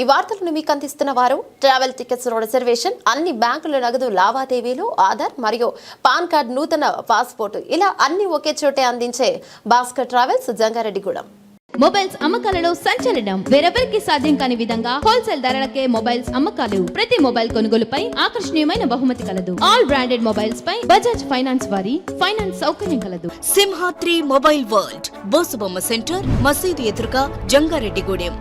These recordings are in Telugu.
ఈ వార్తలను మీకు అందిస్తున్న వారు ట్రావెల్ టికెట్స్ రిజర్వేషన్ అన్ని బ్యాంకుల నగదు లావాదేవీలు ఆధార్ మరియు పాన్ కార్డ్ నూతన పాస్పోర్ట్. ఇలా అన్ని ఒకే చోటే అందించే భాస్కర్ ట్రావెల్స్ జంగారెడ్డిగూడెం. మొబైల్స్ అమ్మకాలలో సంచలనం. వేరెవరికి సాధ్యం కాని విధంగా హోల్సేల్ ధరలకే మొబైల్స్ అమ్మకాలు. ప్రతి మొబైల్ కొనుగోలుపై ఆకర్షణీయమైన బహుమతి కలదు. ఆల్ బ్రాండెడ్ మొబైల్స్ పై బజాజ్ ఫైనాన్స్ వారి ఫైనాన్స్ సౌకర్యం కలదు. Simhadri mobile world Bosubomma center మసీదు ఎదురుగా జంగారెడ్డిగూడెం.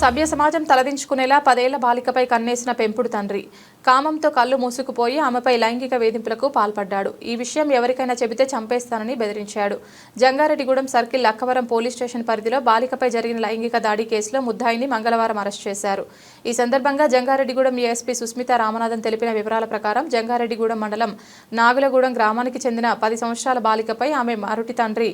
సభ్య సమాజం తలదించుకునేలా పదేళ్ళ బాలికపై కన్నేసిన పెంపుడు తండ్రి. కామంతో కళ్ళు మూసుకుపోయి ఆమెపై లైంగిక వేధింపులకు పాల్పడ్డాడు. ఈ విషయం ఎవరికైనా చెబితే చంపేస్తానని బెదిరించాడు. Jangareddygudem circle Akkavaram police station పరిధిలో బాలికపై జరిగిన లైంగిక దాడి కేసులో ముద్దాయిని మంగళవారం అరెస్ట్ చేశారు. ఈ సందర్భంగా జంగారెడ్డిగూడెం ఏఎస్పీ సుస్మిత రామనాథన్ తెలిపిన వివరాల ప్రకారం జంగారెడ్డిగూడెం మండలం నాగులగూడెం గ్రామానికి చెందిన పది సంవత్సరాల బాలికపై ఆమె మరుటి తండ్రి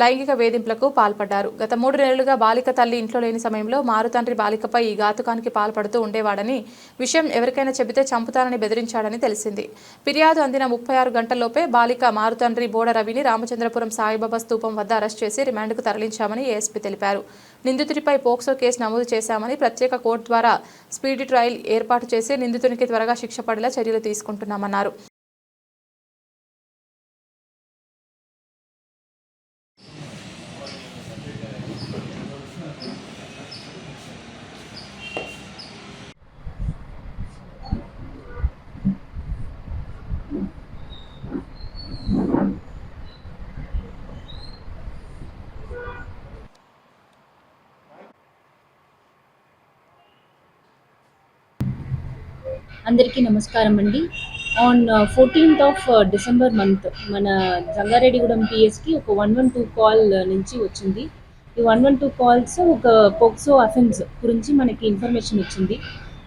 లైంగిక వేధింపులకు పాల్పడ్డారు. గత మూడు నెలలుగా బాలిక తల్లి ఇంట్లో లేని సమయంలో మారుతండ్రి బాలికపై ఈ ఘాతుకానికి పాల్పడుతూ ఉండేవాడని విషయం ఎవరికైనా చెబితే చంపుతానని బెదిరించాడని తెలిసింది. ఫిర్యాదు అందిన ముప్పై ఆరు గంటల్లోపే బాలిక మారుతండ్రి బోడ రవిని రామచంద్రపురం సాయిబాబా స్తూపం వద్ద అరెస్ట్ చేసి రిమాండ్కు తరలించామని ఏఎస్పీ తెలిపారు. నిందితుడిపై పోక్సో కేసు నమోదు చేశామని ప్రత్యేక కోర్టు ద్వారా స్పీడీ ట్రయల్ ఏర్పాటు చేసి నిందితునికి త్వరగా శిక్ష పడేలా చర్యలు తీసుకుంటున్నామన్నారు. అందరికీ నమస్కారం అండి. On fourteenth of December month మన జంగారెడ్డిగూడెం పిఎస్కి ఒక one one two call uh, నుంచి వచ్చింది. ఈ వన్ వన్ టూ కాల్స్ ఒక పోక్సో అఫెన్స్ గురించి మనకి ఇన్ఫర్మేషన్ వచ్చింది.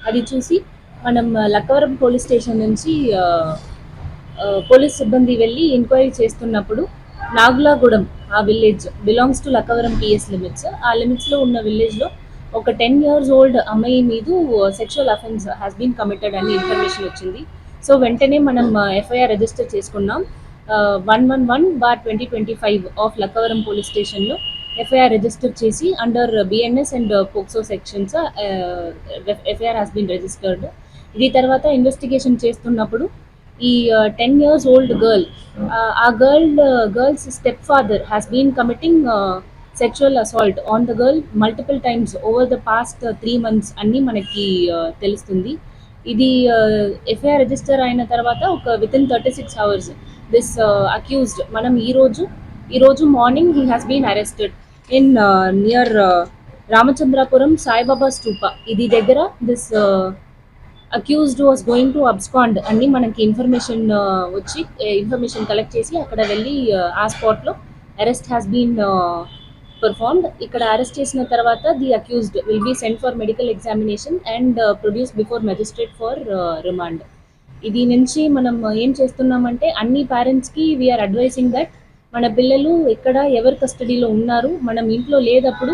అది చూసి మనం uh, లక్కవరం పోలీస్ స్టేషన్ నుంచి uh, పోలీస్ సిబ్బంది వెళ్ళి ఎంక్వైరీ చేస్తున్నప్పుడు నాగులాగూడెం ఆ village belongs to Lakkavaram PS limits ఆ లిమిట్స్లో ఉన్న విలేజ్లో ఒక టెన్ ఇయర్స్ ఓల్డ్ అమ్మాయి మీద sexual offence has been committed అని ఇన్ఫర్మేషన్ వచ్చింది. సో వెంటనే మనం ఎఫ్ఐఆర్ రిజిస్టర్ చేసుకున్నాం. One one one bar twenty twenty five of Lakkavaram police స్టేషన్లో ఎఫ్ఐఆర్ రిజిస్టర్ చేసి under BNS and POCSO sections FIR has been registered ఇది తర్వాత ఇన్వెస్టిగేషన్ చేస్తున్నప్పుడు ఈ టెన్ ఇయర్స్ ఓల్డ్ గర్ల్ ఆ girl girls step father has been committing sexual assault on the girl multiple times over the past three months అన్నీ మనకి uh, తెలుస్తుంది. ఇది uh, ఎఫ్ఐఆర్ రిజిస్టర్ అయిన తర్వాత ఒక with in thirty six hours this accused మనం ఈరోజు ఈరోజు morning he has been arrested in near Ramachandrapuram Saibaba Stupa. ఇది దగ్గర this accused was going to abscond అన్ని మనకి ఇన్ఫర్మేషన్ uh, వచ్చి ఇన్ఫర్మేషన్ కలెక్ట్ చేసి అక్కడ వెళ్ళి ఆ స్పాట్లో అరెస్ట్ హ్యాస్ బీన్ పర్ఫార్మ్డ్ ఇక్కడ అరెస్ట్ చేసిన తర్వాత the accused will be send for medical examination and produce before magistrate for remand ఇది నుంచి మనం ఏం చేస్తున్నామంటే అన్ని పేరెంట్స్కి వీఆర్ అడ్వైసింగ్ దట్ మన పిల్లలు ఎక్కడ ఎవరి కస్టడీలో ఉన్నారు మనం ఇంట్లో లేదప్పుడు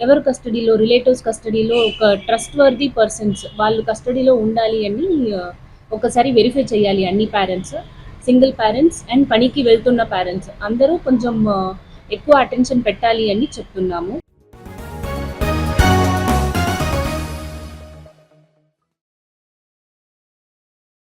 ఎవరి కస్టడీలో రిలేటివ్స్ కస్టడీలో ఒక ట్రస్ట్ వర్ది పర్సన్స్ వాళ్ళు కస్టడీలో ఉండాలి అని uh, ఒకసారి వెరిఫై చేయాలి అన్ని పేరెంట్స్ సింగిల్ పేరెంట్స్ అండ్ పనికి వెళ్తున్న పేరెంట్స్ అందరూ కొంచెం uh, ఎక్కువ అటెన్షన్ పెట్టాలి అని చెప్తున్నాము.